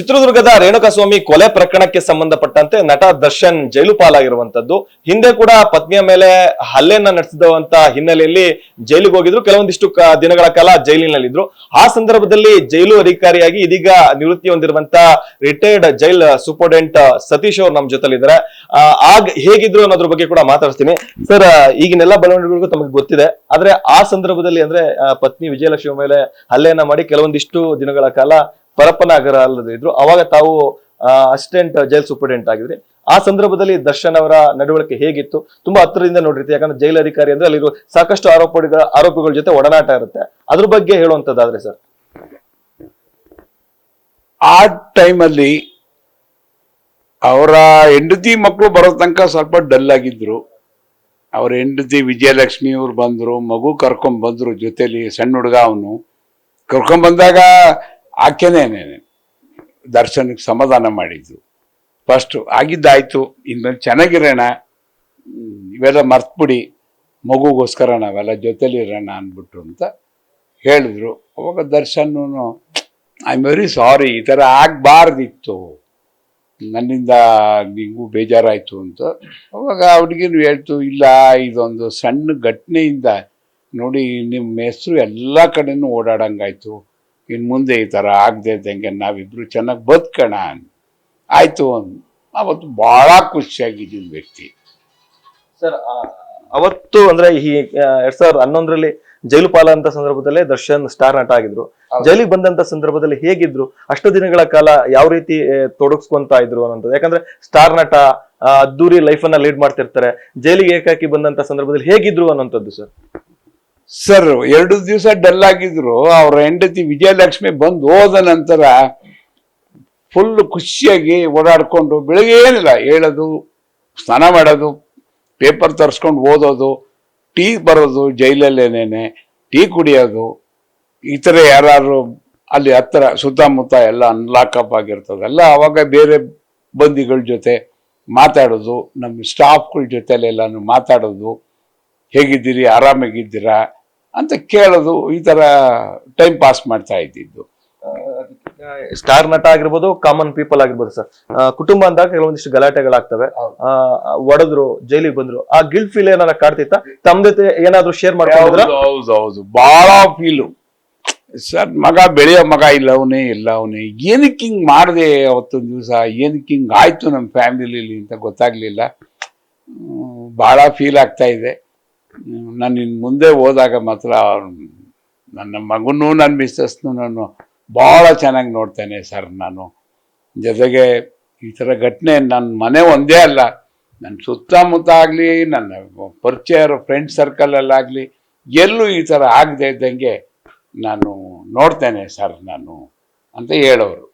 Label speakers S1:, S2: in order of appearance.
S1: ಚಿತ್ರದುರ್ಗದ ರೇಣುಕಸ್ವಾಮಿ ಕೊಲೆ ಪ್ರಕರಣಕ್ಕೆ ಸಂಬಂಧಪಟ್ಟಂತೆ ನಟ ದರ್ಶನ್ ಜೈಲು ಪಾಲಾಗಿರುವಂತದ್ದು ಹಿಂದೆ ಕೂಡ ಪತ್ನಿಯ ಮೇಲೆ ಹಲ್ಲೆಯನ್ನ ನಡೆಸಿದಂತ ಹಿನ್ನೆಲೆಯಲ್ಲಿ ಜೈಲಿಗೆ ಹೋಗಿದ್ರು. ಕೆಲವೊಂದಿಷ್ಟು ದಿನಗಳ ಕಾಲ ಜೈಲಿನಲ್ಲಿದ್ರು. ಆ ಸಂದರ್ಭದಲ್ಲಿ ಜೈಲು ಅಧಿಕಾರಿಯಾಗಿ ಇದೀಗ ನಿವೃತ್ತಿ ಹೊಂದಿರುವಂತ ರಿಟೈರ್ಡ್ ಜೈಲ್ ಸೂಪರ್ಡೆಂಟ್ ಸತೀಶ್ ಅವರು ನಮ್ಮ ಜೊತೆಲಿದ್ದಾರೆ. ಆಗ ಹೇಗಿದ್ರು ಅನ್ನೋದ್ರ ಬಗ್ಗೆ ಕೂಡ ಮಾತಾಡ್ತೀನಿ ಸರ್ ಈಗಿನೆಲ್ಲ ಬೆಳವಣಿಗೆಗಳಿಗೂ ತಮಗೆ ಗೊತ್ತಿದೆ. ಆದ್ರೆ ಆ ಸಂದರ್ಭದಲ್ಲಿ ಅಂದ್ರೆ ಪತ್ನಿ ವಿಜಯಲಕ್ಷ್ಮಿ ಮೇಲೆ ಹಲ್ಲೆಯನ್ನ ಮಾಡಿ ಕೆಲವೊಂದಿಷ್ಟು ದಿನಗಳ ಕಾಲ ಪರಪ್ಪನಗರ ಅಲ್ಲದಿದ್ರು ಅವಾಗ ತಾವು ಅಸಿಸ್ಟೆಂಟ್ ಜೈಲ್ ಸೂಪರ್ಡೆಂಟ್ ಆಗಿದ್ರಿ. ಆ ಸಂದರ್ಭದಲ್ಲಿ ದರ್ಶನ್ ಅವರ ನಡವಳಿಕೆ ಹೇಗಿತ್ತು? ತುಂಬಾ ಹತ್ತಿರದಿಂದ ನೋಡಿರ್ತೀವಿ, ಯಾಕಂದ್ರೆ ಜೈಲ್ ಅಧಿಕಾರಿ ಅಂದ್ರೆ ಅಲ್ಲಿರುವ ಸಾಕಷ್ಟು ಆರೋಪಿಗಳ ಆರೋಪಿಗಳ ಜೊತೆ ಒಡನಾಟ ಇರುತ್ತೆ. ಅದ್ರ ಬಗ್ಗೆ ಹೇಳುವಂತದ್ದಾದ್ರೆ ಸರ್.
S2: ಆ ಟೈಮಲ್ಲಿ ಅವರ ಹೆಂಡತಿ ಮಕ್ಕಳು ಬರೋ ತನಕ ಸ್ವಲ್ಪ ಡಲ್ ಆಗಿದ್ರು. ಅವ್ರ ಹೆಂಡತಿ ವಿಜಯಲಕ್ಷ್ಮಿ ಅವ್ರು ಬಂದರು, ಮಗು ಕರ್ಕೊಂಡ್ ಬಂದ್ರು ಜೊತೆಲಿ, ಸಣ್ಣ ಹುಡುಗ ಅವನು. ಕರ್ಕೊಂಡ್ ಬಂದಾಗ ಆಕೆನೇ ದರ್ಶನಕ್ಕೆ ಸಮಾಧಾನ ಮಾಡಿದ್ದು. ಫಸ್ಟು ಆಗಿದ್ದಾಯ್ತು ಇನ್ನೊಂದು ಚೆನ್ನಾಗಿರೋಣ, ಇವೆಲ್ಲ ಮರ್ತ್ಬಿಡಿ, ಮಗುಗೋಸ್ಕರ ನಾವೆಲ್ಲ ಜೊತೆಲಿರೋಣ ಅಂದ್ಬಿಟ್ಟು ಅಂತ ಹೇಳಿದ್ರು. ಅವಾಗ Darshan I am very sorry ಈ ಥರ ಆಗಬಾರ್ದಿತ್ತು. ನನ್ನಿಂದ ನಿಂಗೂ ಬೇಜಾರಾಯಿತು ಅಂತ. ಅವಾಗ ಅವ್ರಿಗೇನು ಹೇಳ್ತು, ಇಲ್ಲ, ಇದೊಂದು ಸಣ್ಣ ಘಟನೆಯಿಂದ ನೋಡಿ ನಿಮ್ಮ ಹೆಸರು ಎಲ್ಲ ಕಡೆನೂ ಓಡಾಡಂಗಾಯ್ತು. ಇನ್ನು ಮುಂದೆ ಈ ಥರ ಆಗದೆ ಇದ್ದಂಗೆ ನಾವಿಬ್ರು ಚೆನ್ನಾಗಿ ಬದುಕೋಣ ಆಯಿತು ಅಂದ್. ಅವತ್ತು ಭಾಳ ಖುಷಿಯಾಗಿದ್ದೀನಿ ವ್ಯಕ್ತಿ.
S1: ಸರ್ ಅವತ್ತು ಅಂದ್ರೆ ಈ ಎರಡ್ ಸಾವಿರದ ಹನ್ನೊಂದರಲ್ಲಿ ಜೈಲು ಪಾಲಾದಂತ ಸಂದರ್ಭದಲ್ಲೇ ದರ್ಶನ್ ಸ್ಟಾರ್ ನಟ ಆಗಿದ್ರು. ಜೈಲಿಗೆ ಬಂದಂತ ಸಂದರ್ಭದಲ್ಲಿ ಹೇಗಿದ್ರು? ಅಷ್ಟು ದಿನಗಳ ಕಾಲ ಯಾವ ರೀತಿ ತೊಡಗಿಸ್ಕೊಂತ ಇದ್ರು ಅನ್ನೋದು. ಯಾಕಂದ್ರೆ ಸ್ಟಾರ್ ನಟ ಅದ್ದೂರಿ ಲೈಫ್ ಅನ್ನ ಲೀಡ್ ಮಾಡ್ತಿರ್ತಾರೆ. ಜೈಲಿಗೆ ಏಕಾಕಿ ಬಂದಂತ ಸಂದರ್ಭದಲ್ಲಿ ಹೇಗಿದ್ರು ಅನ್ನೋಂಥದ್ದು ಸರ್?
S2: ಸರ್ ಎರಡು ದಿವಸ ಡಲ್ ಆಗಿದ್ರು. ಅವರ ಹೆಂಡತಿ ವಿಜಯಲಕ್ಷ್ಮಿ ಬಂದು ಹೋದ ನಂತರ ಫುಲ್ ಖುಷಿಯಾಗಿ ಓಡಾಡ್ಕೊಂಡು ಬೆಳಿಗ್ಗೆ ಏನಿಲ್ಲ, ಹೇಳೋದು, ಸ್ನಾನ ಮಾಡೋದು ಪೇಪರ್ ತರಿಸ್ಕೊಂಡು ಓದೋದು, ಟೀ ಬರೋದು ಜೈಲಲ್ಲೇನೇನೆ, ಟೀ ಕುಡಿಯೋದು ಈ ಥರ ಯಾರು ಅಲ್ಲಿ ಹತ್ತಿರ ಸುತ್ತಮುತ್ತ ಎಲ್ಲ ಅನ್ಲಾಕಪ್ ಆಗಿರ್ತದಲ್ಲ ಅವಾಗ ಬೇರೆ ಬಂದಿಗಳ ಜೊತೆ ಮಾತಾಡೋದು, ನಮ್ಮ ಸ್ಟಾಫ್ಗಳ ಜೊತೆಲೆಲ್ಲಾನು ಮಾತಾಡೋದು. ಹೇಗಿದ್ದೀರಿ? ಆರಾಮಾಗಿದ್ದೀರಾ? ಅಂತ ಕೇಳೋದು ಈ ತರ ಟೈಮ್ ಪಾಸ್ ಮಾಡ್ತಾ ಇದ್ದಿದ್ದು.
S1: ಸ್ಟಾರ್ ನಟ ಆಗಿರ್ಬೋದು ಕಾಮನ್ ಪೀಪಲ್ ಆಗಿರ್ಬೋದು ಸರ್. ಕುಟುಂಬ ಅಂದಾಗ ಕೆಲವೊಂದಿಷ್ಟು ಗಲಾಟೆಗಳಾಗ್ತವೆ. ಒಡದ್ರು ಜೈಲಿಗೆ ಬಂದ್ರು. ಆ ಗಿಲ್ಟ್ ಫೀಲ್ ಏನಾರ ಕಾಡ್ತಿತ್ತ? ತಮ್ಮ ಜೊತೆ ಏನಾದ್ರು ಶೇರ್ ಮಾಡ್ಕೊಂಡಿದ್ರ?
S2: ಹೌದು ಹೌದು ಭಾಳ ಫೀಲು ಸರ್ ಮಗ ಬೆಳೆಯೋ ಮಗ ಇಲ್ಲ ಅವನೇ ಇಲ್ಲ ಅವನೇ. ಏನಕ್ಕೆ ಹಿಂಗೆ ಮಾಡಿದೆ ಅವತ್ತೊಂದು ದಿವಸ? ಏನಕ್ಕೆ ಹಿಂಗೆ ಆಯ್ತು ನಮ್ಮ ಫ್ಯಾಮಿಲಿಲಿ ಅಂತ ಗೊತ್ತಾಗ್ಲಿಲ್ಲ. ಬಹಳ ಫೀಲ್ ಆಗ್ತಾ ಇದೆ. ನಾನು ಇನ್ನು ಮುಂದೆ ಹೋದಾಗ ಮಾತ್ರ ನನ್ನ ಮಗನೂ ನನ್ನ ಮಿಸ್ಸಸ್ನು ನಾನು ಭಾಳ ಚೆನ್ನಾಗಿ ನೋಡ್ತೇನೆ ಸರ್ ನಾನು. ಜೊತೆಗೆ ಈ ಥರ ಘಟನೆ ನನ್ನ ಮನೆ ಒಂದೇ ಅಲ್ಲ, ನನ್ನ ಸುತ್ತಮುತ್ತ ಆಗಲಿ, ನನ್ನ ಪರಿಚಯ ಫ್ರೆಂಡ್ ಸರ್ಕಲಲ್ಲಾಗಲಿ ಎಲ್ಲೂ ಈ ಥರ ಆಗದೆ ಇದ್ದಂಗೆ ನಾನು ನೋಡ್ತೇನೆ ಸರ್ ನಾನು ಅಂತ ಹೇಳೋರು.